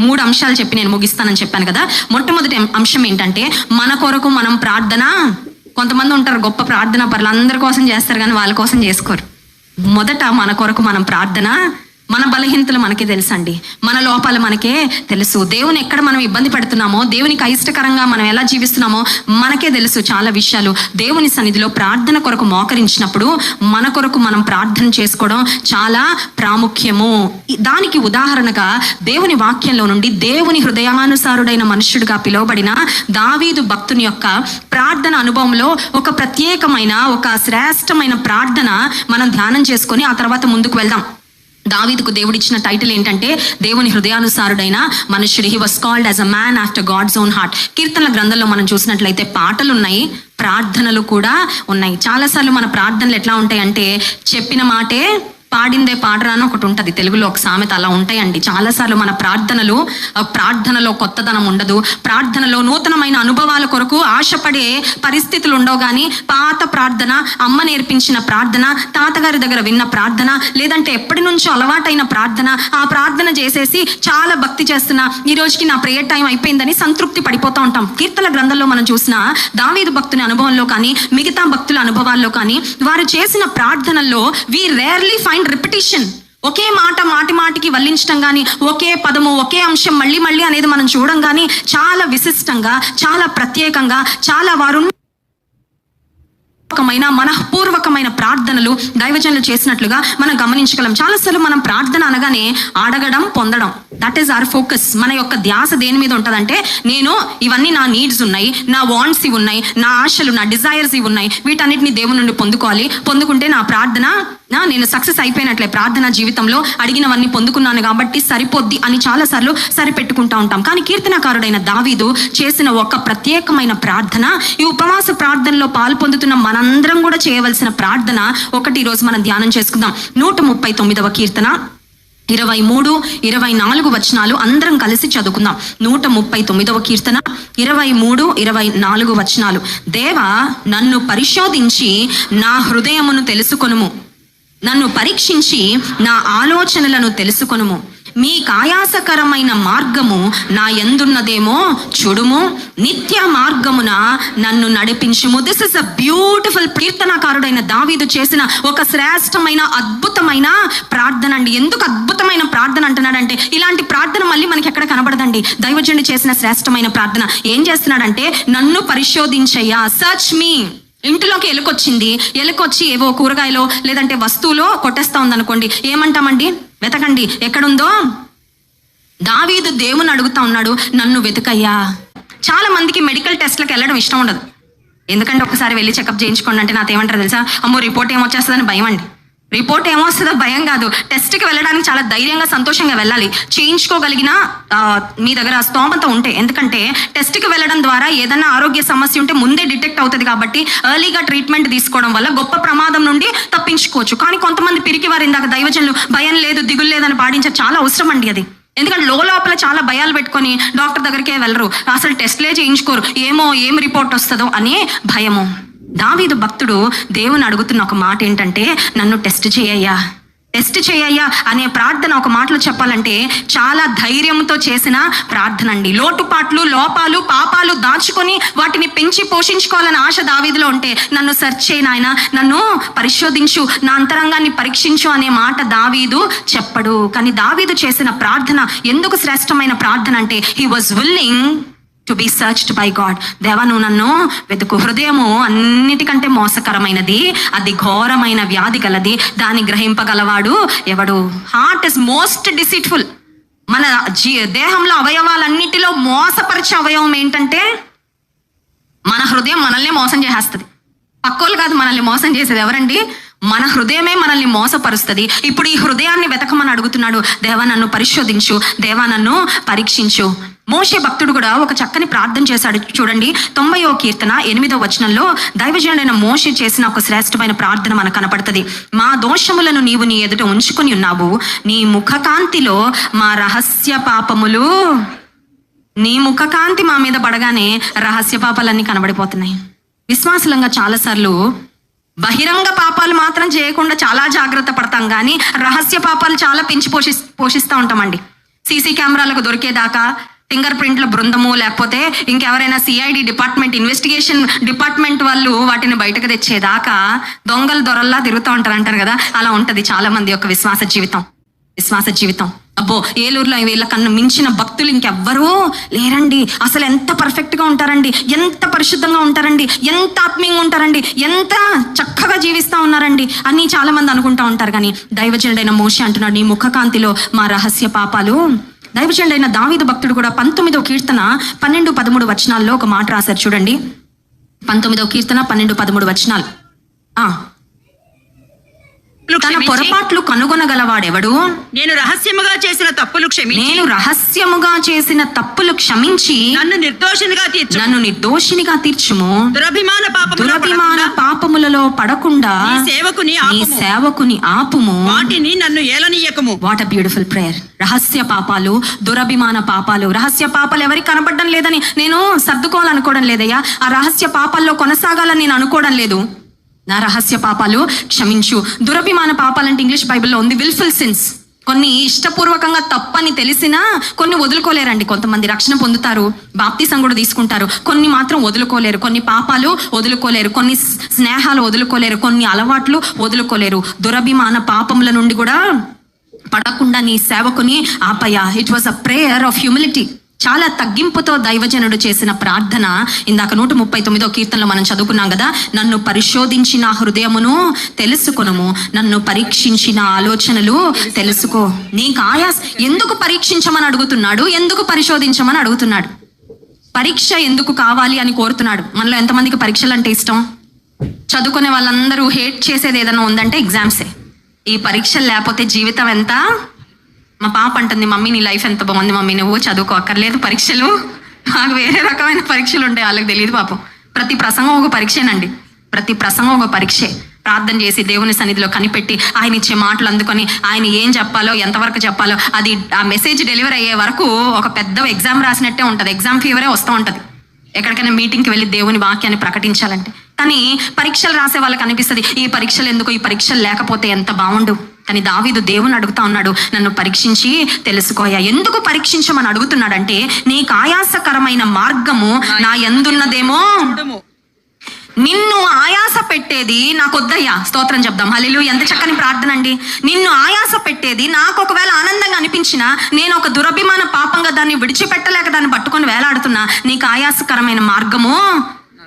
మూడు అంశాలు చెప్పి నేను ముగిస్తానని చెప్పాను కదా. మొట్టమొదటి అంశం ఏంటంటే మన కొరకు మనం ప్రార్థన? కొంతమంది ఉంటారు గొప్ప ప్రార్థన పరులు అందరి కోసం చేస్తారు కానీ వాళ్ళ కోసం చేసుకోరు. మొదట మన కొరకు మనం ప్రార్థన? మన బలహీనతలు మనకే తెలుసండి. మన లోపాలు మనకే తెలుసు. దేవుని ఎక్కడ మనం ఇబ్బంది పెడుతున్నామో దేవునికి అయిష్టకరంగా మనం ఎలా జీవిస్తున్నామో మనకే తెలుసు చాలా విషయాలు. దేవుని సన్నిధిలో ప్రార్థన కొరకు మోకరించినప్పుడు మన కొరకు మనం ప్రార్థన చేసుకోవడం చాలా ప్రాముఖ్యము. దానికి ఉదాహరణగా దేవుని వాక్యంలో నుండి దేవుని హృదయానుసారుడైన మనుష్యుడిగా పిలువబడిన దావీదు భక్తుని యొక్క ప్రార్థన అనుభవంలో ఒక ప్రత్యేకమైన ఒక శ్రేష్టమైన ప్రార్థన మనం ధ్యానం చేసుకొని ఆ తర్వాత ముందుకు వెళ్దాం. దావీదుకు దేవుడిచ్చిన టైటిల్ ఏంటంటే దేవుని హృదయానుసారుడైన మనుషుడు he was called as a man after God's own heart కీర్తన గ్రంథంలో మనం చూసినట్లయితే పాటలు ఉన్నాయి ప్రార్థనలు కూడా ఉన్నాయి. చాలాసార్లు మన ప్రార్థనలు ఎట్లా ఉంటాయి అంటే చెప్పిన మాటే పాడిందే పాడరా ఒకటి ఉంటుంది. తెలుగులో ఒక సామెత అలా ఉంటాయండి. చాలాసార్లు మన ప్రార్థనలు ప్రార్థనలో కొత్తదనం ఉండదు. ప్రార్థనలో నూతనమైన అనుభవాల కొరకు ఆశపడే పరిస్థితులు ఉండవు కానీ పాత ప్రార్థన అమ్మ నేర్పించిన ప్రార్థన తాతగారి దగ్గర విన్న ప్రార్థన లేదంటే ఎప్పటి నుంచో అలవాటైన ప్రార్థన ఆ ప్రార్థన చేసేసి చాలా భక్తి చేస్తున్నా ఈ రోజుకి నా ప్రేయర్ టైం అయిపోయిందని సంతృప్తి పడిపోతూ ఉంటాం. కీర్తన గ్రంథంలో మనం చూసిన దావీదు భక్తుని అనుభవంలో కానీ మిగతా భక్తుల అనుభవాల్లో కానీ వారు చేసిన ప్రార్థనల్లో we rarely fine and repetition ఒకే మాట మాటి మాటికి వల్లించడం కానీ ఒకే పదము ఒకే అంశం మళ్ళీ మళ్ళీ అనేది మనం చూడడం కానీ చాలా విశిష్టంగా చాలా ప్రత్యేకంగా చాలా వారు పూర్వకమైన మనఃపూర్వకమైన ప్రార్థనలు దైవజనులు చేసినట్లుగా మనం గమనించగలం. చాలాసార్లు మనం ప్రార్థన అనగానే అడగడం పొందడం. దట్ ఈస్ అవర్ ఫోకస్ మన యొక్క ధ్యాస దేని మీద ఉంటుందంటే నేను ఇవన్నీ నా నీడ్స్ ఉన్నాయి నా వాంట్స్ ఇవి ఉన్నాయి నా ఆశలు నా డిజైర్స్ ఇవి ఉన్నాయి వీటన్నిటిని దేవుని నుండి పొందుకోవాలి. పొందుకుంటే నా ప్రార్థన నా నేను సక్సెస్ అయిపోయినట్లే ప్రార్థన జీవితంలో అడిగినవన్నీ పొందుకున్నాను కాబట్టి సరిపోద్ది అని చాలాసార్లు సరిపెట్టుకుంటా ఉంటాం. కానీ కీర్తనకారుడైన దావీదు చేసిన ఒక ప్రత్యేకమైన ప్రార్థన ఈ ఉపవాస ప్రార్థనలో పాల్పొందుతున్న మనందరం కూడా చేయవలసిన ప్రార్థన ఒకటి ఈరోజు మనం ధ్యానం చేసుకుందాం. నూట ముప్పై తొమ్మిదవ కీర్తన ఇరవై మూడు ఇరవై నాలుగు వచనాలు అందరం కలిసి చదువుకుందాం. నూట ముప్పై తొమ్మిదవ కీర్తన ఇరవై మూడు ఇరవై నాలుగు వచనాలు. దేవా నన్ను పరిశోధించి నా హృదయమును తెలుసుకొనుము. నన్ను పరీక్షించి నా ఆలోచనలను తెలుసుకొనుము. మీ కాయాసకరమైన మార్గము నా ఎందున్నదేమో చూడుము. నిత్య మార్గమున నన్ను నడిపించుము. దిస్ ఇస్ అ బ్యూటిఫుల్ కీర్తనకారుడైన దావీదు చేసిన ఒక శ్రేష్టమైన అద్భుతమైన ప్రార్థన అండి. ఎందుకు అద్భుతమైన ప్రార్థన అంటున్నాడంటే ఇలాంటి ప్రార్థన మళ్ళీ మనకి ఎక్కడ కనబడదండి. దైవజనుడు చేసిన శ్రేష్టమైన ప్రార్థన. ఏం చేస్తున్నాడంటే నన్ను పరిశోధించయ్యా సర్చ్ మీ ఇంటిలోకి ఎలుకొచ్చింది. ఎలుకొచ్చి ఏవో కూరగాయలో లేదంటే వస్తువులో కొట్టేస్తా ఉందనుకోండి. ఏమంటామండి? వెతకండి. ఎక్కడుందో? దావీదు దేవుని అడుగుతా ఉన్నాడు. నన్ను వెతుకయ్యా. చాలా మందికి మెడికల్ టెస్ట్లకు వెళ్ళడం ఇష్టం ఉండదు. ఎందుకంటే ఒకసారి వెళ్ళి చెకప్ చేయించుకోండి అంటే నాతో ఏమంటారు తెలుసా? అమ్మో రిపోర్ట్ ఏమొచ్చేస్తుందని భయం అండి రిపోర్ట్ ఏమొస్తుందో భయం కాదు. టెస్ట్కి వెళ్ళడానికి చాలా ధైర్యంగా సంతోషంగా వెళ్ళాలి. చేయించుకోగలిగిన మీ దగ్గర స్తోమత ఉంటే ఎందుకంటే టెస్ట్కి వెళ్ళడం ద్వారా ఏదైనా ఆరోగ్య సమస్య ఉంటే ముందే డిటెక్ట్ అవుతుంది కాబట్టి ఎర్లీగా ట్రీట్మెంట్ తీసుకోవడం వల్ల గొప్ప ప్రమాదం నుండి తప్పించుకోవచ్చు. కానీ కొంతమంది పిరికి వారు ఇందాక దైవజనులు భయం లేదు దిగులు లేదని పాటించే చాలా అవసరం అండి అది. ఎందుకంటే లో లోపల చాలా భయాలు పెట్టుకొని డాక్టర్ దగ్గరికే వెళ్ళరు. అసలు టెస్ట్లే చేయించుకోరు. ఏమో ఏం రిపోర్ట్ వస్తుందో అనే భయము. దావీదు భక్తుడు దేవుని అడుగుతున్న ఒక మాట ఏంటంటే నన్ను టెస్ట్ చేయయ్యా. టెస్ట్ చేయయ్యా అనే ప్రార్థన ఒక మాటలో చెప్పాలంటే చాలా ధైర్యంతో చేసిన ప్రార్థన అండి లోటుపాట్లు లోపాలు పాపాలు దాచుకొని వాటిని పెంచి పోషించుకోవాలని ఆశ దావీదిలో ఉంటే నన్ను సెర్చ్ చేయి నాయన. నన్ను పరిశోధించు నా అంతరంగాన్ని పరీక్షించు అనే మాట దావీదు చెప్పడు. కానీ దావీదు చేసిన ప్రార్థన ఎందుకు శ్రేష్టమైన ప్రార్థన అంటే he was willing to be searched by God దేవా నువ్వు నన్ను వెతుకు హృదయము అన్నిటికంటే మోసకరమైనది అది ఘోరమైన వ్యాధి గలది. దాన్ని గ్రహింపగలవాడు ఎవడు? హార్ట్ ఇస్ మోస్ట్ డిసిట్ఫుల్ మన జీ దేహంలో అవయవాలన్నిటిలో మోసపరిచే అవయవం ఏంటంటే మన హృదయం మనల్ని మోసం చేసేస్తుంది. పక్కోళ్ళు కాదు మనల్ని మోసం చేసేది ఎవరండి? మన హృదయమే మనల్ని మోసపరుస్తుంది. ఇప్పుడు ఈ హృదయాన్ని వెతకమని అడుగుతున్నాడు. దేవా నన్ను పరిశోధించు. దేవా నన్ను పరీక్షించు. మోషే భక్తుడు కూడా ఒక చక్కని ప్రార్థన చేశాడు. చూడండి తొంభైవ కీర్తన ఎనిమిదో వచనంలో దైవజనుడైన మోషే చేసిన ఒక శ్రేష్టమైన ప్రార్థన మనకు కనపడుతుంది. మా దోషములను నీవు నీ ఎదుట ఉంచుకుని ఉన్నావు. నీ ముఖకాంతిలో మా రహస్య పాపములు నీ ముఖకాంతి మా మీద పడగానే రహస్య పాపాలన్నీ కనబడిపోతున్నాయి. విశ్వాసలంగా చాలాసార్లు బహిరంగ పాపాలు మాత్రం చేయకుండా చాలా జాగ్రత్త పడతాం కానీ రహస్య పాపాలు చాలా పెంచి పోషి పోషిస్తూ ఉంటామండి. సీసీ కెమెరాలకు దొరికేదాకా ఫింగర్ ప్రింట్ల బృందము లేకపోతే ఇంకెవరైనా సిఐడి డిపార్ట్మెంట్ ఇన్వెస్టిగేషన్ డిపార్ట్మెంట్ వాళ్ళు వాటిని బయటకు తెచ్చేదాకా దొంగలు దొరల్లా తిరుగుతూ ఉంటారు అంటారు కదా? అలా ఉంటది చాలా మంది యొక్క విశ్వాస జీవితం. విశ్వాస జీవితం. అబ్బో ఏలూరులో వీళ్ళ కన్ను మించిన భక్తులు ఇంకెవ్వరూ లేరండి. అసలు ఎంత పర్ఫెక్ట్గా ఉంటారండి? ఎంత పరిశుద్ధంగా ఉంటారండి? ఎంత ఆత్మీయంగా ఉంటారండి? ఎంత చక్కగా జీవిస్తా ఉన్నారండి? అని చాలా మంది అనుకుంటా ఉంటారు. కానీ దైవజనుడైన మోషి అంటున్నాడు నీ ముఖకాంతిలో మా రహస్య పాపాలు దైవజనుడైన దావీదు భక్తుడు కూడా పంతొమ్మిదో కీర్తన పన్నెండు పదమూడు వచనాల్లో ఒక మాట రాశారు. చూడండి. పంతొమ్మిదో కీర్తన పన్నెండు పదమూడు వచనాలు. తన పొరపాట్లు కనుగొనగలవాడెవడు? నేను రహస్యముగా చేసిన తప్పులు క్షమించి. నేను రహస్యముగా చేసిన తప్పులు క్షమించి. నన్ను నిర్దోషునిగా తీర్చు నన్ను నిర్దోషినిగా తీర్చుము. దురభిమాన పాపములో దురభిమాన పాపములలో పడకుండా సేవకుని నీ. సేవకుని ఆపుము. వాటిని నన్ను ఏలనీయకము. వాట్ అ బ్యూటిఫుల్ ప్రేయర్ రహస్య పాపాలు దురభిమాన పాపాలు. రహస్య పాపాలు ఎవరికి కనపడడం లేదని నేను సర్దుకోవాలనుకోవడం లేదయ్యా. ఆ రహస్య పాపాల్లో కొనసాగాలని నేను అనుకోవడం లేదు. నా రహస్య పాపాలు క్షమించు. దురభిమాన పాపాలంటే ఇంగ్లీష్ బైబిల్లో ఉంది విల్ఫుల్ సిన్స్ కొన్ని ఇష్టపూర్వకంగా తప్పని తెలిసినా కొన్ని వదులుకోలేరండి. కొంతమంది రక్షణ పొందుతారు బాప్తిసం కూడా తీసుకుంటారు. కొన్ని మాత్రం వదులుకోలేరు కొన్ని పాపాలు వదులుకోలేరు కొన్ని స్నేహాలు వదులుకోలేరు కొన్ని అలవాట్లు వదులుకోలేరు. దురభిమాన పాపముల నుండి కూడా పడకుండా నీ సేవకుని ఆపయ it was a prayer of humility చాలా తగ్గింపుతో దైవజనుడు చేసిన ప్రార్థన. ఇందాక నూట ముప్పై తొమ్మిదో కీర్తనలో మనం చదువుకున్నాం కదా నన్ను పరిశోధించిన హృదయమును తెలుసుకొనము. నన్ను పరీక్షించిన ఆలోచనలు తెలుసుకో. నీకు ఆయాస్ ఎందుకు పరీక్షించమని అడుగుతున్నాడు? ఎందుకు పరిశోధించమని అడుగుతున్నాడు? పరీక్ష ఎందుకు కావాలి అని కోరుతున్నాడు? మనలో ఎంతమందికి పరీక్షలు అంటే ఇష్టం? చదువుకునే వాళ్ళందరూ హేట్ చేసేది ఏదైనా ఉందంటే ఎగ్జామ్సే ఈ పరీక్షలు లేకపోతే జీవితం ఎంత? మా పాప అంటుంది మమ్మీ నీ లైఫ్ ఎంత బాగుంది? మమ్మీ నువ్వు చదువుకో అక్కర్లేదు పరీక్షలు. మాకు వేరే రకమైన పరీక్షలు ఉంటాయి వాళ్ళకి తెలియదు పాపం. ప్రతి ప్రసంగం ఒక పరీక్షేనండి. ప్రతి ప్రసంగం ఒక పరీక్షే. ప్రార్థన చేసి దేవుని సన్నిధిలో కనిపెట్టి ఆయన ఇచ్చే మాటలు అందుకొని ఆయన ఏం చెప్పాలో ఎంతవరకు చెప్పాలో అది ఆ మెసేజ్ డెలివరీ అయ్యే వరకు ఒక పెద్ద ఎగ్జామ్ రాసినట్టే ఉంటుంది. ఎగ్జామ్ ఫీవరే వస్తూ ఉంటుంది. ఎక్కడికైనా మీటింగ్కి వెళ్ళి దేవుని వాక్యాన్ని ప్రకటించాలంటే. కానీ పరీక్షలు రాసే వాళ్ళకి అనిపిస్తుంది ఈ పరీక్షలు ఎందుకు? ఈ పరీక్షలు లేకపోతే ఎంత బాగుండు? కానీ దావీదు దేవుని అడుగుతా ఉన్నాడు. నన్ను పరీక్షించి తెలుసుకోయా ఎందుకు పరీక్షించమని అడుగుతున్నాడంటే నీకు ఆయాసకరమైన మార్గము నా ఎందున్నదేమో? నిన్ను ఆయాస పెట్టేది నాకు వద్దయ్యా స్తోత్రం చెప్దాం. హలీలు ఎంత చక్కని ప్రార్థన అండి. నిన్ను ఆయాస పెట్టేది నాకు ఒకవేళ ఆనందంగా అనిపించినా నేను ఒక దురభిమాన పాపంగా దాన్ని విడిచిపెట్టలేక దాన్ని పట్టుకొని వేలాడుతున్నా నీకు ఆయాసకరమైన మార్గము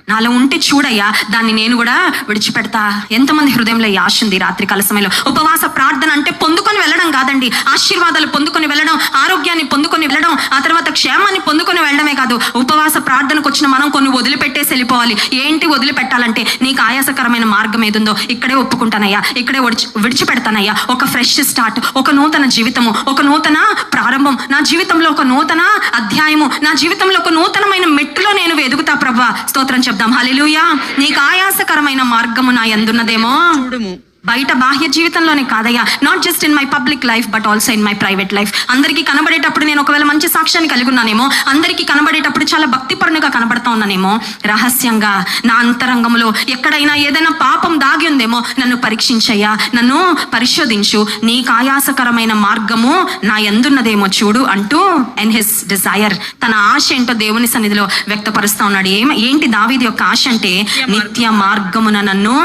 నాలో ఉంటే చూడయ్యా దాన్ని నేను కూడా విడిచిపెడతా. ఎంతమంది హృదయంలో ఈ ఆశ ఉంది రాత్రికాల సమయంలో? ఉపవాస ప్రార్థన అంటే పొందుకొని వెళ్ళడం కాదండి. ఆశీర్వాదాలు పొందుకొని వెళ్ళడం ఆరోగ్యాన్ని పొందుకొని వెళ్ళడం ఆ తర్వాత క్షేమాన్ని పొందుకొని వెళ్ళడమే కాదు. ఉపవాస ప్రార్థనకు వచ్చిన మనం కొన్ని వదిలిపెట్టేసి వెళ్ళిపోవాలి. ఏంటి వదిలిపెట్టాలంటే నీకు ఆయాసకరమైన మార్గం ఏదుందో ఇక్కడే ఒప్పుకుంటానయ్యా ఇక్కడే విడిచి విడిచిపెడతానయ్యా. ఒక ఫ్రెష్ స్టార్ట్ ఒక నూతన జీవితము ఒక నూతన ప్రారంభం. నా జీవితంలో ఒక నూతన అధ్యాయము నా జీవితంలో ఒక నూతనమైన మెట్టులో నేను వెదుగుతా ప్రభా. స్తోత్రం చెప్దాం హల్లెలూయా నీకు ఆయాసకరమైన మార్గము నా ఎందున్నదేమో? చూడుము. బయట బాహ్య జీవితంలోనే కాదయ్యా. Not just in my public life but also in my private life అందరికీ కనబడేటప్పుడు నేను ఒకవేళ మంచి సాక్ష్యాన్ని కలిగి ఉన్నానేమో అందరికీ కనబడేటప్పుడు చాలా భక్తిపరునిగా కనబడతా ఉన్నానేమో రహస్యంగా నా అంతరంగంలో ఎక్కడైనా ఏదైనా పాపం దాగి ఉందేమో నన్ను పరీక్షించయ్యా. నన్ను పరిశోధించు. నీకు ఆయాసకరమైన మార్గము నా ఎందున్నదేమో చూడు అంటూ అండ్ హిస్ డిజైర్ తన ఆశ ఏంటో దేవుని సన్నిధిలో వ్యక్తపరుస్తా ఉన్నాడు. ఏం ఏంటి దావీది యొక్క ఆశ అంటే నిత్య మార్గమున నన్ను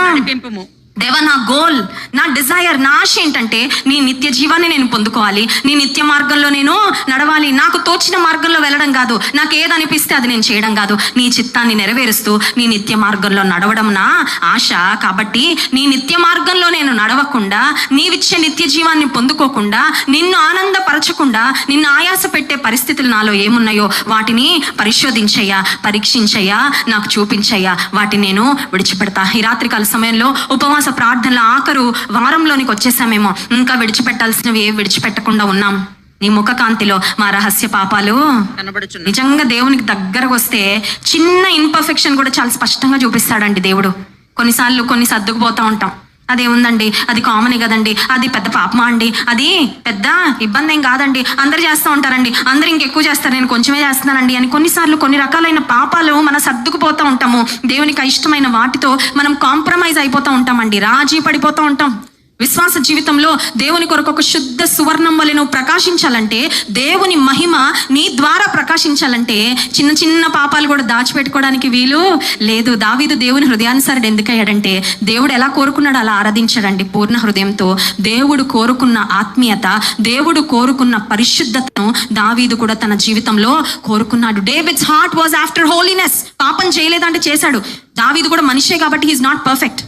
దేవా నా గోల్ నా డిజైర్ నా ఆశ ఏంటంటే నీ నిత్య జీవాన్ని నేను పొందుకోవాలి. నీ నిత్య మార్గంలో నేను నడవాలి. నాకు తోచిన మార్గంలో వెళ్ళడం కాదు. నాకు ఏదనిపిస్తే అది నేను చేయడం కాదు. నీ చిత్తాన్ని నెరవేరుస్తూ నీ నిత్య మార్గంలో నడవడం నా ఆశ. కాబట్టి నీ నిత్య మార్గంలో నేను నడవకుండా నీవిచ్చే నిత్య జీవాన్ని పొందుకోకుండా నిన్ను ఆనందపరచకుండా నిన్ను ఆయాస పెట్టే పరిస్థితులు నాలో ఏమున్నాయో వాటిని పరిశోధించయ్యా పరీక్షించయ్యా నాకు చూపించయ్యా. వాటిని నేను విడిచిపెడతా. ఈ రాత్రికాల సమయంలో ఉపవాస ప్రార్థనల ఆఖరు వారంలోనికి వచ్చేసామేమో. ఇంకా విడిచిపెట్టాల్సినవి ఏ విడిచిపెట్టకుండా ఉన్నాం. నీ ముఖ కాంతిలో మా రహస్య పాపాలు కనబడుచున్న నిజంగా దేవునికి దగ్గరకు వస్తే చిన్న ఇన్పర్ఫెక్షన్ కూడా చాలా స్పష్టంగా చూపిస్తాడండి దేవుడు. కొన్నిసార్లు కొన్ని సర్దుకుపోతా ఉంటాం. అదేముందండి అది కామనే కదండి. అది పెద్ద పాపమా అండి? అది పెద్ద ఇబ్బంది ఏం కాదండి. అందరు చేస్తూ ఉంటారండి. అందరు ఇంకెక్కువ చేస్తారు. నేను కొంచెమే చేస్తున్నానండి అని కొన్నిసార్లు కొన్ని రకాలైన పాపాలు మన సర్దుకుపోతూ ఉంటాము. దేవునికి ఇష్టమైన వాటితో మనం కాంప్రమైజ్ అయిపోతూ ఉంటామండి. రాజీ పడిపోతూ ఉంటాం. విశ్వాస జీవితంలో దేవుని కొరకు ఒక శుద్ధ సువర్ణం వలె నువ్వు ప్రకాశించాలంటే దేవుని మహిమ నీ ద్వారా ప్రకాశించాలంటే చిన్న చిన్న పాపాలు కూడా దాచిపెట్టుకోవడానికి వీలు లేదు. దావీదు దేవుని హృదయానుసారుడు ఎందుకయ్యాడంటే దేవుడు ఎలా కోరుకున్నాడు అలా ఆరాధించాడండి పూర్ణ హృదయంతో. దేవుడు కోరుకున్న ఆత్మీయత దేవుడు కోరుకున్న పరిశుద్ధతను దావీదు కూడా తన జీవితంలో కోరుకున్నాడు. David's heart was after holiness. పాపం చేయలేదంటే చేశాడు. దావీదు కూడా మనిషే కాబట్టి హీఈస్ నాట్ పర్ఫెక్ట్.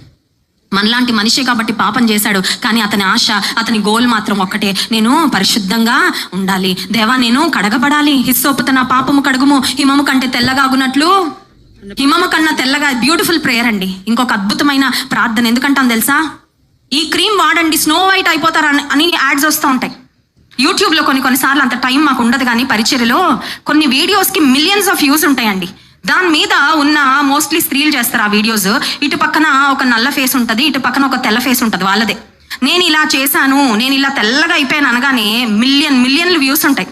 మనలాంటి మనిషి కాబట్టి పాపం చేశాడు. కానీ అతని ఆశ అతని గోల్ మాత్రం ఒక్కటే. నేను పరిశుద్ధంగా ఉండాలి. దేవా నేను కడగబడాలి. హిస్సోపుత నా పాపము కడుగుము. హిమము కంటే తెల్లగాగునట్లు హిమము కన్నా తెల్లగా బ్యూటిఫుల్ ప్రేయర్ అండి. ఇంకొక అద్భుతమైన ప్రార్థన ఎందుకంటాను తెలుసా? ఈ క్రీమ్ వాడండి. స్నో వైట్ అయిపోతారు అని- అని యాడ్స్ వస్తూ ఉంటాయి. యూట్యూబ్లో కొన్ని కొన్నిసార్లు అంత టైం మాకు ఉండదు కానీ పరిచర్యలో కొన్ని వీడియోస్కి మిలియన్స్ ఆఫ్ వ్యూస్ ఉంటాయండి. దాని మీద ఉన్న మోస్ట్లీ స్త్రీలు చేస్తారు ఆ వీడియోస్ ఇటు పక్కన ఒక నల్ల ఫేస్ ఉంటుంది ఇటు పక్కన ఒక తెల్ల ఫేస్ ఉంటుంది వాళ్ళదే. నేను ఇలా చేశాను నేను ఇలా తెల్లగా అయిపోయాను అనగానే మిలియన్ మిలియన్లు వ్యూస్ ఉంటాయి.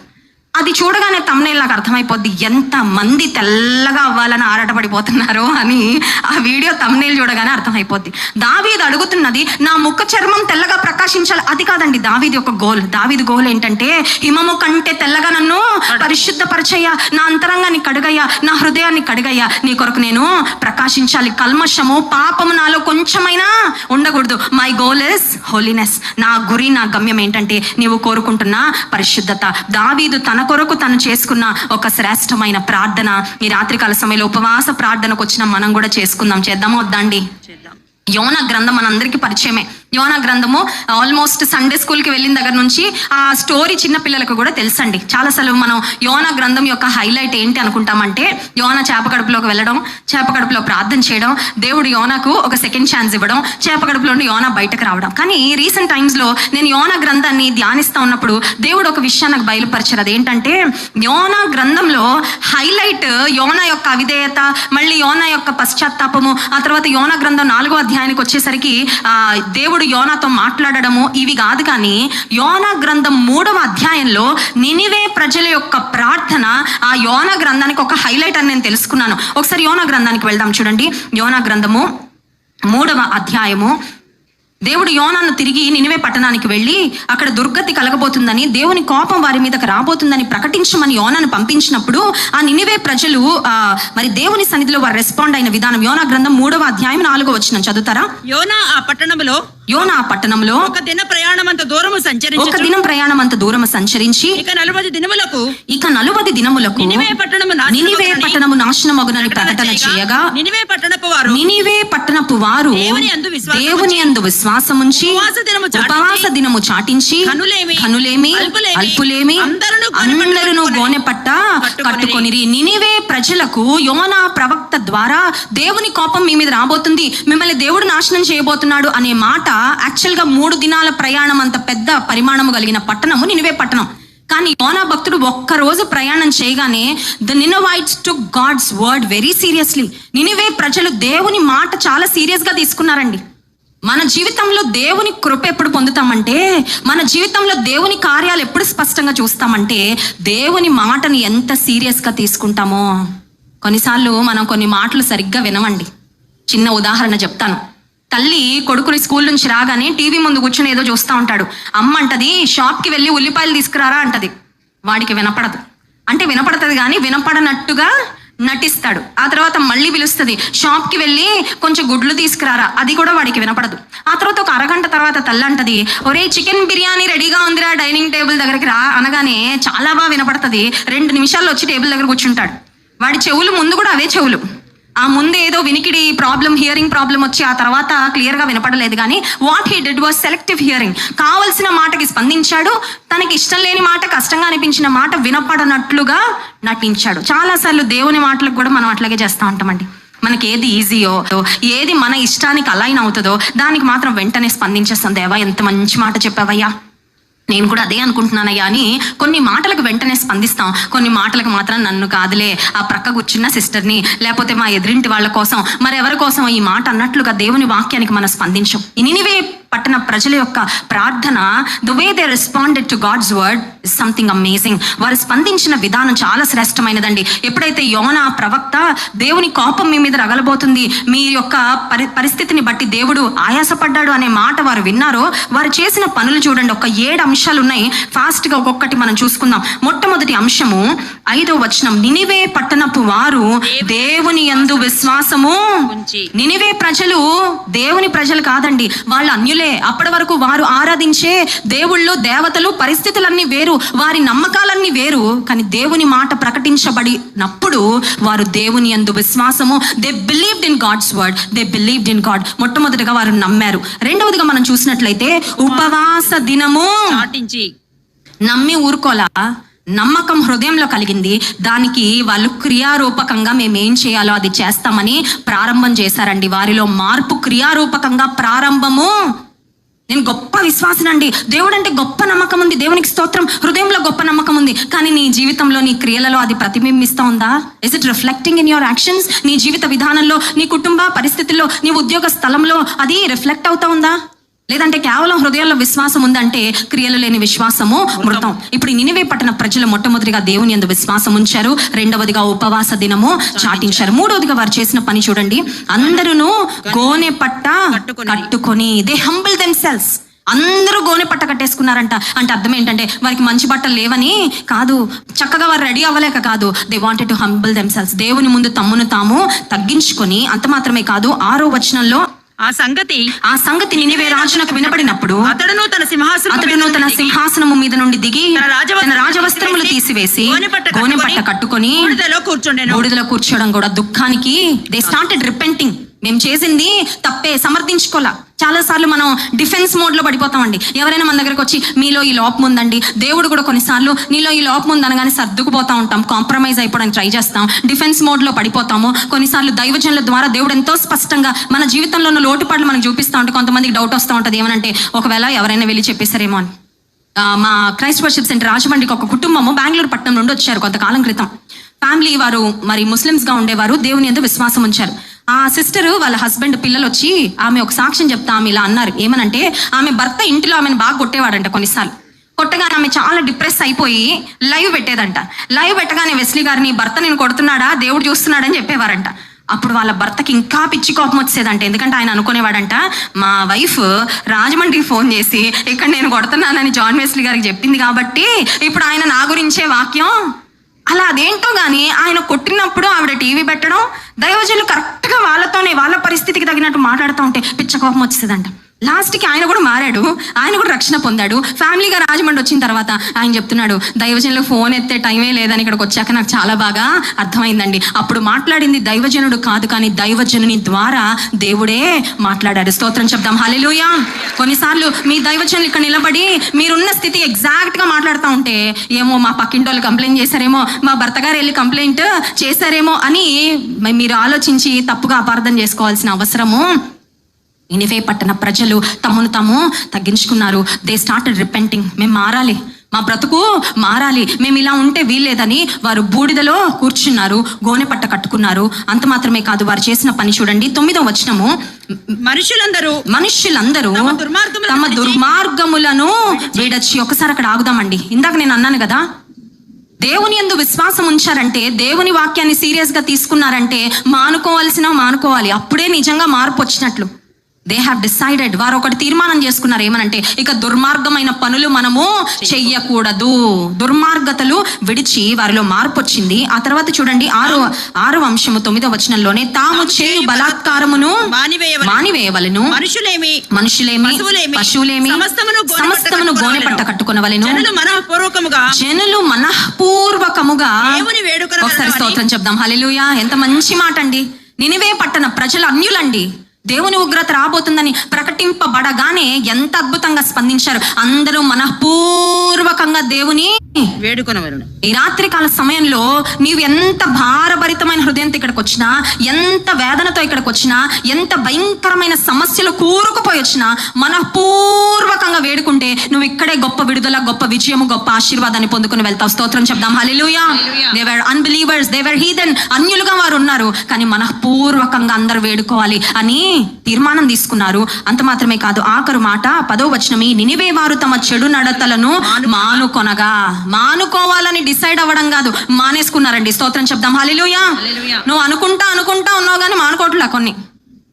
అది చూడగానే తమ్నే నాకు అర్థమైపోద్ది ఎంత మంది తెల్లగా అవ్వాలని ఆరాటపడిపోతున్నారో అని ఆ వీడియో తమ్నేల్ చూడగానే అర్థమైపోద్ది. దావీది అడుగుతున్నది నా ముఖ చర్మం తెల్లగా ప్రకాశించాలి. అది కాదండి దావీది ఒక గోల్ దావీది గోల్ ఏంటంటే హిమము కంటే తెల్లగా నన్ను పరిశుద్ధపరచయ్యా నా అంతరంగాన్ని కడుగయ్యా నా హృదయాన్ని కడుగయ్యా. నీ కొరకు నేను ప్రకాశించాలి. కల్మషము పాపము నాలో కొంచెమైనా ఉండకూడదు. మై గోల్ ఇస్ హోలీనెస్ నా గురి నా గమ్యం ఏంటంటే నీవు కోరుకుంటున్న పరిశుద్ధత. దావీదు తన కొరకు తను చేసుకున్న ఒక శ్రేష్టమైన ప్రార్థన. ఈ రాత్రికాల సమయంలో ఉపవాస ప్రార్థనకు వచ్చిన మనం కూడా చేసుకుందాం. చేద్దామా? వద్దండి చేద్దాం. యోన గ్రంథం మనందరికీ పరిచయమే. యోన గ్రంథము ఆల్మోస్ట్ సండే స్కూల్కి వెళ్ళిన దగ్గర నుంచి ఆ స్టోరీ చిన్న పిల్లలకు కూడా తెలుసండి. చాలాసార్లు మనం యోన గ్రంథం యొక్క హైలైట్ ఏంటి అనుకుంటామంటే యోన చేప కడుపులోకి వెళ్ళడం చేప కడుపులో ప్రార్థన చేయడం దేవుడు యోనకు ఒక సెకండ్ ఛాన్స్ ఇవ్వడం చేప కడుపులో నుండి యోన బయటకు రావడం. కానీ రీసెంట్ టైమ్స్లో నేను యోన గ్రంథాన్ని ధ్యానిస్తా ఉన్నప్పుడు దేవుడు ఒక విషయాన్ని నాకు బయలుపరిచారు అదేంటంటే యోన గ్రంథంలో హైలైట్ యోన యొక్క అవిధేయత మళ్ళీ యోన యొక్క పశ్చాత్తాపము ఆ తర్వాత యోన గ్రంథం నాలుగో అధ్యాయానికి వచ్చేసరికి దేవుడు దేవుడు యోనాతో మాట్లాడడము ఇవి కాదు కానీ యోన గ్రంథం మూడవ అధ్యాయంలో నినివే ప్రజల యొక్క ప్రార్థన ఆ యోన గ్రంథానికి ఒక హైలైట్ అని నేను తెలుసుకున్నాను. ఒకసారి యోన గ్రంథానికి వెళ్దాం చూడండి. యోన గ్రంథము మూడవ అధ్యాయము దేవుడు యోనాను తిరిగి నినివే పట్టణానికి వెళ్ళి అక్కడ దుర్గతి కలగబోతుందని దేవుని కోపం వారి మీదకి రాబోతుందని ప్రకటించమని యోనాను పంపించినప్పుడు ఆ నినివే ప్రజలు ఆ, మరి దేవుని సన్నిధిలో వారు రెస్పాండ్ అయిన విధానం యోనా గ్రంథం మూడవ అధ్యాయం నాలుగో వచ్చిన చదువుతారా? యోనా ఆ పట్టణంలో యోనా పట్టణంలో ఒక దిన ప్రయాణం అంత దూరము ఒక సంచరించి దినం ప్రయాణం అంత దూరము సంచరించి ఇక నలభై దినములకు ఇక నలువది దినములకు నినివే పట్టణము నినివే పట్టణము నాశనమగునని ప్రకటన చేయగా నినివే పట్టణపు వారు నినివే పట్టణపు వారు దేవుని విశ్వాసముంచి ఉపవాస దినము చాటించి, కనులేమి, అల్పులేమి, కట్టుకొనిరి. కట్టుకొనిరి నినివే ప్రజలకు యోనా ప్రవక్త ద్వారా దేవుని కోపం మీ మీద రాబోతుంది మిమ్మల్ని దేవుడు నాశనం చేయబోతున్నాడు అనే మాట యాక్చువల్గా మూడు దినాల ప్రయాణం అంత పెద్ద పరిమాణము కలిగిన పట్టణము నినివే పట్టణం కానీ యోనా భక్తుడు ఒక్క రోజు ప్రయాణం చేయగానే the Ninevites took God's word very seriously. Nineveh ప్రజలు దేవుని మాట చాలా సీరియస్గా తీసుకున్నారండి. మన జీవితంలో దేవుని కృప ఎప్పుడు పొందుతామంటే మన జీవితంలో దేవుని కార్యాలు ఎప్పుడు స్పష్టంగా చూస్తామంటే దేవుని మాటని ఎంత సీరియస్గా తీసుకుంటామో. కొన్నిసార్లు మనం కొన్ని మాటలు సరిగ్గా వినమండి. చిన్న ఉదాహరణ చెప్తాను. తల్లి కొడుకుని స్కూల్ నుంచి రాగానే టీవీ ముందు కూర్చొని ఏదో చూస్తూ ఉంటాడు. అమ్మ అంటది షాప్కి వెళ్ళి ఉల్లిపాయలు తీసుకురారా? అంటది. వాడికి వినపడదు. అంటే వినపడుతుంది కానీ వినపడనట్టుగా నటిస్తాడు. ఆ తర్వాత మళ్ళీ పిలుస్తుంది షాప్కి వెళ్ళి కొంచెం గుడ్లు తీసుకురారా? అది కూడా వాడికి వినపడదు. ఆ తర్వాత ఒక అరగంట తర్వాత తల్లి అంటది ఒరే చికెన్ బిర్యానీ రెడీగా ఉందిరా డైనింగ్ టేబుల్ దగ్గరికి రా అనగానే చాలా బాగా వినపడుతుంది. రెండు నిమిషాల్లో వచ్చి టేబుల్ దగ్గర కూర్చుంటాడు. వాడి చెవులు ముందు కూడా అవే చెవులు. ఆ ముందు ఏదో వినికిడి ప్రాబ్లం హియరింగ్ ప్రాబ్లం వచ్చి ఆ తర్వాత క్లియర్గా వినపడలేదు కానీ what he did was selective hearing కావలసిన మాటకి స్పందించాడు. తనకి ఇష్టం లేని మాట కష్టంగా అనిపించిన మాట వినపడనట్లుగా నటించాడు. చాలాసార్లు దేవుని మాటలకు కూడా మనం అట్లాగే చేస్తూ ఉంటామండి. మనకి ఏది ఈజీయో ఏది మన ఇష్టానికి అలైన్ అవుతుందో దానికి మాత్రం వెంటనే స్పందించేస్తాం. దేవా ఎంత మంచి మాట చెప్పావయ్యా. నేను కూడా అదే అనుకుంటున్నానయ్యా అని కొన్ని మాటలకు వెంటనే స్పందిస్తాం. కొన్ని మాటలకు మాత్రం నన్ను కాదులే ఆ ప్రక్క కూర్చున్న సిస్టర్ని లేకపోతే మా ఎదురింటి వాళ్ళ కోసం మరెవరి కోసం ఈ మాట అన్నట్లుగా దేవుని వాక్యానికి మనం స్పందించం. ఇనివే నినివే పట్టణ ప్రజల యొక్క ప్రార్థన the way they responded to God's word is something amazing వారు స్పందించిన విధానం చాలా శ్రేష్టమైనదండి. ఎప్పుడైతే యోనా ప్రవక్త దేవుని కోపం మీ మీద రగలబోతుంది మీ యొక్క పరి పరిస్థితిని బట్టి దేవుడు ఆయాసపడ్డాడు అనే మాట వారు విన్నారో వారు చేసిన పనులు చూడండి. ఒక ఏడు అంశాలు ఉన్నాయి ఫాస్ట్గా ఒక్కొక్కటి మనం చూసుకుందాం. మొట్టమొదటి అంశము ఐదో వచనం నినివే పట్టణపు వారు దేవుని యందు విశ్వాసము. నినివే ప్రజలు దేవుని ప్రజలు కాదండి. వాళ్ళు అన్యులే అప్పటి వరకు వారు ఆరాధించే దేవుళ్ళు దేవతలు పరిస్థితులన్నీ వేరు వారి నమ్మకాలన్నీ వేరు. కానీ దేవుని మాట ప్రకటించబడినప్పుడు వారు దేవుని యందు విశ్వాసము. They believed in God's word they believed in God మొట్టమొదటిగా వారు నమ్మారు. రెండవదిగా మనం చూసినట్లయితే ఉపవాస దినము. నమ్మి ఊరుకోలా నమ్మకం హృదయంలో కలిగింది. దానికి వాళ్ళు క్రియారూపకంగా మేము ఏం చేయాలో అది చేస్తామని ప్రారంభం చేశారండి. వారిలో మార్పు క్రియారూపకంగా ప్రారంభము. నేను గొప్ప విశ్వాసనండి. దేవుడు అంటే గొప్ప నమ్మకం ఉంది దేవునికి స్తోత్రం. హృదయంలో గొప్ప నమ్మకం ఉంది కానీ నీ జీవితంలో నీ క్రియలలో అది ప్రతిబింబిస్తా ఉందా? Is it reflecting in your actions నీ జీవిత విధానంలో నీ కుటుంబ పరిస్థితుల్లో నీ ఉద్యోగ స్థలంలో అది రిఫ్లెక్ట్ అవుతా ఉందా? లేదంటే కేవలం హృదయంలో విశ్వాసం ఉందంటే క్రియలు లేని విశ్వాసము మృతం. ఇప్పుడు నినివే పట్టణ ప్రజలు మొట్టమొదటిగా దేవుని యందు విశ్వాసం ఉంచారు. రెండవదిగా ఉపవాస దినము చాటించారు. మూడవదిగా వారు చేసిన పని చూడండి. అందరూ గోనె పట్ట కట్టుకొని. కట్టుకొని. దే హంబుల్ దెమ్ సెల్స్ అందరూ గోనె పట్ట కట్టేసుకున్నారంట. అంటే అర్థం ఏంటంటే వారికి మంచి బట్టలు లేవని కాదు. చక్కగా వారు రెడీ అవ్వలేక కాదు. They wanted to humble themselves దేవుని ముందు తమ్మును తాము తగ్గించుకొని అంత మాత్రమే కాదు ఆరో వచనంలో ఆ సంగతి ఆ సంగతి నినివే రాజునకు వినబడినప్పుడు అతడును తన సింహాసనం అతడును తన సింహాసనము మీద నుండి దిగి తన రాజవస్త్రములు తీసివేసి గోనెపట్ట గోనె పట్ట కట్టుకొని బూడిదలో కూర్చుండెను. బూడిదలో కూర్చోవడం కూడా దుఃఖానికి. దే స్టార్టెడ్ రిపెంటింగ్ మేము చేసింది తప్పే సమర్థించుకోలే చాలా సార్లు మనం డిఫెన్స్ మోడ్లో పడిపోతామండి. ఎవరైనా మన దగ్గరకు వచ్చి మీలో ఈ లోపం ఉందండి. దేవుడు కూడా కొన్నిసార్లు నీలో ఈ లోపం ఉందనగానే సర్దుకుపోతా ఉంటాం కాంప్రమైజ్ అయిపోవడానికి ట్రై చేస్తాం డిఫెన్స్ మోడ్లో పడిపోతాము. కొన్నిసార్లు దైవజనుల ద్వారా దేవుడు ఎంతో స్పష్టంగా మన జీవితంలో ఉన్న లోటుపాట్లు మనకు చూపిస్తా ఉంటాయి కొంతమందికి డౌట్ వస్తూ ఉంటుంది. ఏమనంటే ఒకవేళ ఎవరైనా వెళ్ళి చెప్పేశారేమో అని. ఆ, మా క్రైస్ట్ వర్షిప్ సెంటర్ రాజమండ్రికి ఒక కుటుంబము బెంగళూరు పట్టణం నుండి వచ్చారు కొంతకాలం క్రితం. ఫ్యామిలీ వారు మరి ముస్లిమ్స్గా ఉండేవారు దేవుని ఎందు విశ్వాసం ఉంచారు. ఆ సిస్టర్ వాళ్ళ హస్బెండ్ పిల్లలు వచ్చి ఆమె ఒక సాక్ష్యం చెప్తా ఆమె ఇలా అన్నారు. ఏమనంటే ఆమె భర్త ఇంటిలో ఆమెను బాగా కొట్టేవాడంట కొన్నిసార్లు. కొట్టగానే ఆమె చాలా డిప్రెస్ అయిపోయి లైవ్ పెట్టేదంట. లైవ్ పెట్టగానే వెస్లీ గారిని భర్త నేను కొడుతున్నాడా? దేవుడు చూస్తున్నాడని చెప్పేవారంట. అప్పుడు వాళ్ళ భర్తకి ఇంకా పిచ్చి కోపం వచ్చేదంట. ఎందుకంటే ఆయన అనుకునేవాడంట మా వైఫ్ రాజమండ్రికి ఫోన్ చేసి ఇక్కడ నేను కొడుతున్నానని జాన్ వెస్లీ గారికి చెప్పింది కాబట్టి ఇప్పుడు ఆయన నా గురించే వాక్యం. అలా అదేంటో కానీ ఆయన కొట్టినప్పుడు ఆవిడ టీవీ పెట్టడం దైవజనులు కరెక్ట్గా వాళ్ళతోనే వాళ్ళ పరిస్థితికి తగినట్టు మాట్లాడుతూ ఉంటే పిచ్చ కోపం వచ్చేదంట లాస్ట్కి ఆయన కూడా మారాడు. ఆయన కూడా రక్షణ పొందాడు. ఫ్యామిలీగా రాజమండ్రి వచ్చిన తర్వాత ఆయన చెప్తున్నాడు దైవజనులు ఫోన్ ఎత్తే టైమే లేదని ఇక్కడికి వచ్చాక నాకు చాలా బాగా అర్థమైందండి. అప్పుడు మాట్లాడింది దైవజనుడు కాదు కానీ దైవజనుని ద్వారా దేవుడే మాట్లాడాడు స్తోత్రం చెప్దాం. హలెలుయా కొన్నిసార్లు మీ దైవజనులు ఇక్కడ నిలబడి మీరున్న స్థితి ఎగ్జాక్ట్గా మాట్లాడుతూ ఉంటే ఏమో మా పక్కింటోళ్ళు కంప్లైంట్ చేశారేమో మా భర్త గారు వెళ్ళి కంప్లైంట్ చేశారేమో అని మీరు ఆలోచించి తప్పుగా అపార్థం చేసుకోవాల్సిన అవసరము ఇనివే పట్టణ ప్రజలు తమను తాము తగ్గించుకున్నారు. దే స్టార్టెడ్ రిపెంటింగ్ మేము మారాలి. మా బ్రతుకు మారాలి. మేము ఇలా ఉంటే వీల్లేదని వారు బూడిదలో కూర్చున్నారు. గోనె పట్ట కట్టుకున్నారు. అంత మాత్రమే కాదు వారు చేసిన పని చూడండి. తొమ్మిదో వచనము. మనుషులందరూ మనుష్యులందరూ తమ దుర్మార్గములను వీడొచ్చి ఒకసారి అక్కడ ఆగుదామండి. ఇందాక నేను అన్నాను కదా దేవుని యందు విశ్వాసం ఉంచారంటే దేవుని వాక్యాన్ని సీరియస్గా తీసుకున్నారంటే మానుకోవాల్సిన మానుకోవాలి. అప్పుడే నిజంగా మార్పు వచ్చినట్లు. దే హ్యావ్ డిసైడెడ్ వారు ఒకటి తీర్మానం చేసుకున్నారు. ఏమనంటే ఇక దుర్మార్గమైన పనులు మనము చెయ్యకూడదు. దుర్మార్గతలు విడిచి వారిలో మార్పు వచ్చింది ఆ తర్వాత చూడండి ఆరో ఆరో అంశము తొమ్మిదో వచనంలోనే తాము చేయు బలాత్కారమును మానివేయవలెను. మనుషులేమి మనుషులేమి పశువులేమి, సమస్తమును గోనె పట్ట కట్టుకొనవలెను. జనులు మనఃపూర్వకముగా ఒకసారి స్తోత్రం చెప్దాం. హల్లెలూయా. ఎంత మంచి మాట అండి నినివే పట్టణ ప్రజలు అన్యులండి. దేవుని ఉగ్రత రాబోతుందని ప్రకటింపబడగానే ఎంత అద్భుతంగా స్పందించారు. అందరూ మనఃపూర్వకంగా దేవుని వేడుకొనవలను. ఈ రాత్రికాల సమయంలో నీవు ఎంత భారభరితమైన హృదయంతో ఇక్కడికి వచ్చినా ఎంత వేదనతో ఇక్కడికి వచ్చినా ఎంత భయంకరమైన సమస్యలు కూరుకుపోయి వచ్చినా మనపూర్వకంగా వేడుకుంటే నువ్వు ఇక్కడే గొప్ప విడుదల గొప్ప విజయము గొప్ప ఆశీర్వాదాన్ని పొందుకుని వెళ్తావు. స్తోత్రం చెప్దాం. హల్లెలూయా. దేవర్ అన్బిలీవర్స్ దేవర్ హీదన్ అన్యులుగా వారు ఉన్నారు. కానీ మనపూర్వకంగా అందరూ వేడుకోవాలి అని తీర్మానం తీసుకున్నారు. అంత మాత్రమే కాదు ఆఖరు మాట పదో వచనం ఈ నినివే వారు తమ చెడు నడతలను మానుకొనగా. మానుకోవాలని డిసైడ్ అవ్వడం కాదు. మానేసుకున్నారండి. స్తోత్రం చెప్దాం. హల్లెలూయా. నువ్వు అనుకుంటా అనుకుంటా ఉన్నావు కానీ మానుకోవట్లే కొన్ని.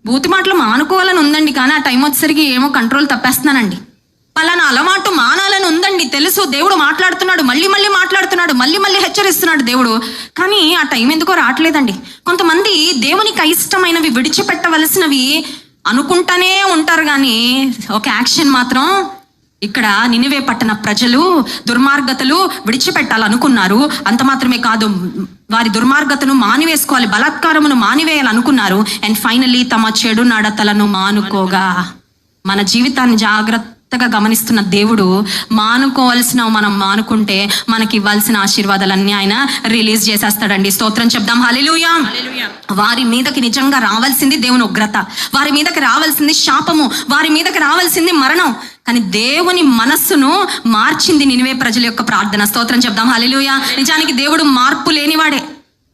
బూతి మాటలు మానుకోవాలని ఉందండి కానీ ఆ టైం వచ్చేసరికి ఏమో కంట్రోల్ తప్పేస్తున్నానండి. పలానా అలవాటు మానాలని ఉందండి. తెలుసు. దేవుడు మాట్లాడుతున్నాడు. మళ్ళీ మళ్ళీ మాట్లాడుతున్నాడు. మళ్ళీ మళ్ళీ హెచ్చరిస్తున్నాడు దేవుడు. కానీ ఆ టైం ఎందుకో రావట్లేదండి. కొంతమంది దేవునికి అయిష్టమైనవి విడిచిపెట్టవలసినవి అనుకుంటానే ఉంటారు కానీ ఒక యాక్షన్ మాత్రం ఇక్కడ నినివే పట్టణ ప్రజలు దుర్మార్గతలు విడిచిపెట్టాలనుకున్నారు. అంత మాత్రమే కాదు వారి దుర్మార్గతను మానివేసుకోవాలి బలాత్కారమును మానివేయాలనుకున్నారు. అండ్ ఫైనలీ తమ చెడు నడతలను మానుకోగా. మన జీవితాన్ని జాగ్రత్తగా గమనిస్తున్న దేవుడు మానుకోవాల్సిన మనం మానుకుంటే మనకి ఇవ్వాల్సిన ఆశీర్వాదాలన్నీ ఆయన రిలీజ్ చేసేస్తాడండి. స్తోత్రం చెప్దాం. హల్లెలూయా! వారి మీదకి నిజంగా రావాల్సింది దేవుని ఉగ్రత. వారి మీదకి రావాల్సింది శాపము. వారి మీదకి రావాల్సింది మరణం. కానీ దేవుని మనస్సును మార్చింది నినివే ప్రజల యొక్క ప్రార్థన. స్తోత్రం చెప్దాం. హల్లెలూయా. నిజానికి దేవుడు మార్పు లేనివాడే.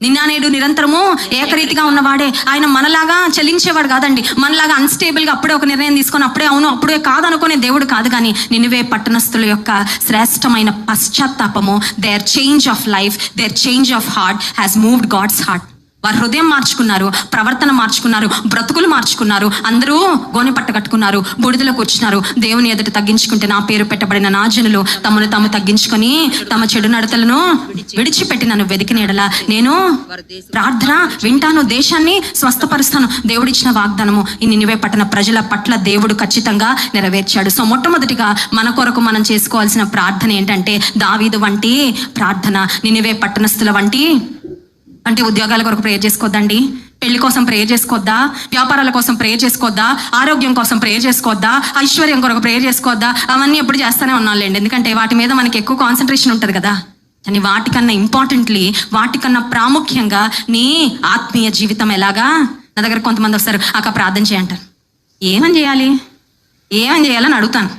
నిన్న నేడు నిరంతరము ఏకరీతిగా ఉన్నవాడే. ఆయన మనలాగా చలించేవాడు కాదండి. మనలాగా అన్స్టేబుల్గా అప్పుడే ఒక నిర్ణయం తీసుకొని అప్పుడే అవును అప్పుడే కాదనుకునే దేవుడు కాదు కానీ నినివే పట్టణస్థుల యొక్క శ్రేష్టమైన పశ్చాత్తాపము their change of life their change of heart has moved God's heart వారు హృదయం మార్చుకున్నారు ప్రవర్తన మార్చుకున్నారు బ్రతుకులు మార్చుకున్నారు అందరూ గోనె పట్ట కట్టుకున్నారు బూడిదలోకి వచ్చినారు. దేవుని ఎదుట తగ్గించుకుంటే నా పేరు పెట్టబడిన నా జనులు తమను తాము తగ్గించుకొని తమ చెడు నడతలను విడిచిపెట్టి నన్ను వెతికినేడలా నేను ప్రార్థన వింటాను దేశాన్ని స్వస్థపరుస్తాను. దేవుడిచ్చిన వాగ్దానము ఈ నినివే పట్టణ ప్రజల పట్ల దేవుడు ఖచ్చితంగా నెరవేర్చాడు. సో మొట్టమొదటిగా మన కొరకు మనం చేసుకోవాల్సిన ప్రార్థన ఏంటంటే దావీదు వంటి ప్రార్థన నినివే పట్టణస్థుల వంటి అంటే ఉద్యోగాల కొరకు ప్రేయర్ చేసుకోవద్దండి పెళ్ళి కోసం ప్రేయర్ చేసుకోవద్దా వ్యాపారాల కోసం ప్రేయర్ చేసుకోవద్దా ఆరోగ్యం కోసం ప్రేయర్ చేసుకోవద్దా ఐశ్వర్యం కొరకు ప్రేయర్ చేసుకోవద్దా అవన్నీ ఎప్పుడు చేస్తూనే ఉన్నానులేండి. ఎందుకంటే వాటి మీద మనకి ఎక్కువ కాన్సన్ట్రేషన్ ఉంటుంది కదా. కానీ వాటికన్నా ఇంపార్టెంట్లీ వాటికన్నా ప్రాముఖ్యంగా నీ ఆత్మీయ జీవితం ఎలాగా? నా దగ్గర కొంతమంది వస్తారు అక్క ప్రార్థన చేయంటారు ఏమని చేయాలి? ఏమని చేయాలని అడుగుతాను.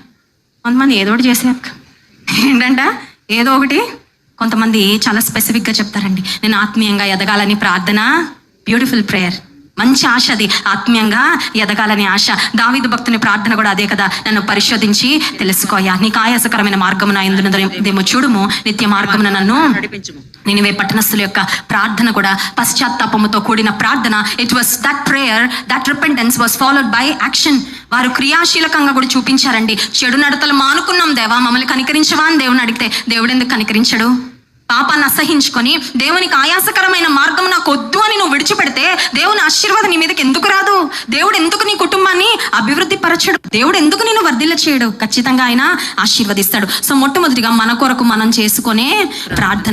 కొంతమంది ఏదో ఒకటి చేసే ఏంటంట? ఏదో ఒకటి కొంతమంది చాలా స్పెసిఫిక్గా చెప్తారండి. నేను ఆత్మీయంగా ఎదగాలని ప్రార్థన? బ్యూటిఫుల్ ప్రేయర్ మంచి ఆశ అది. ఆత్మీయంగా ఎదగాలనే ఆశ. దావిదు భక్తుని ప్రార్థన కూడా అదే కదా. నన్ను పరిశోధించి తెలుసుకోయా నీకు ఆయాసకరమైన మార్గమున ఎందుదేమో చూడుము. నిత్య మార్గమున నన్ను నేను వే పట్టణస్థుల యొక్క ప్రార్థన కూడా పశ్చాత్తాపముతో కూడిన ప్రార్థన. It was that prayer that repentance was followed by action వారు క్రియాశీలకంగా కూడా చూపించారండి. చెడు నడతలు మానుకున్నాం దేవా. మమ్మల్ని కనికరించవా అని దేవుని అడిగితే. దేవుడు ఎందుకు కనికరించడు? పాపాన్ని అసహించుకొని దేవునికి ఆయాసకరమైన మార్గం నాకు వద్దు అని నువ్వు విడిచిపెడితే దేవుని ఆశీర్వాదం నీ మీదకి ఎందుకు రాదు? దేవుడు ఎందుకు నీ కుటుంబాన్ని అభివృద్ధి పరచడు? దేవుడు ఎందుకు నేను వర్ధిల్ల చేయడు? ఖచ్చితంగా ఆయన ఆశీర్వదిస్తాడు. సో మొట్టమొదటిగా మన కొరకు మనం చేసుకునే ప్రార్థన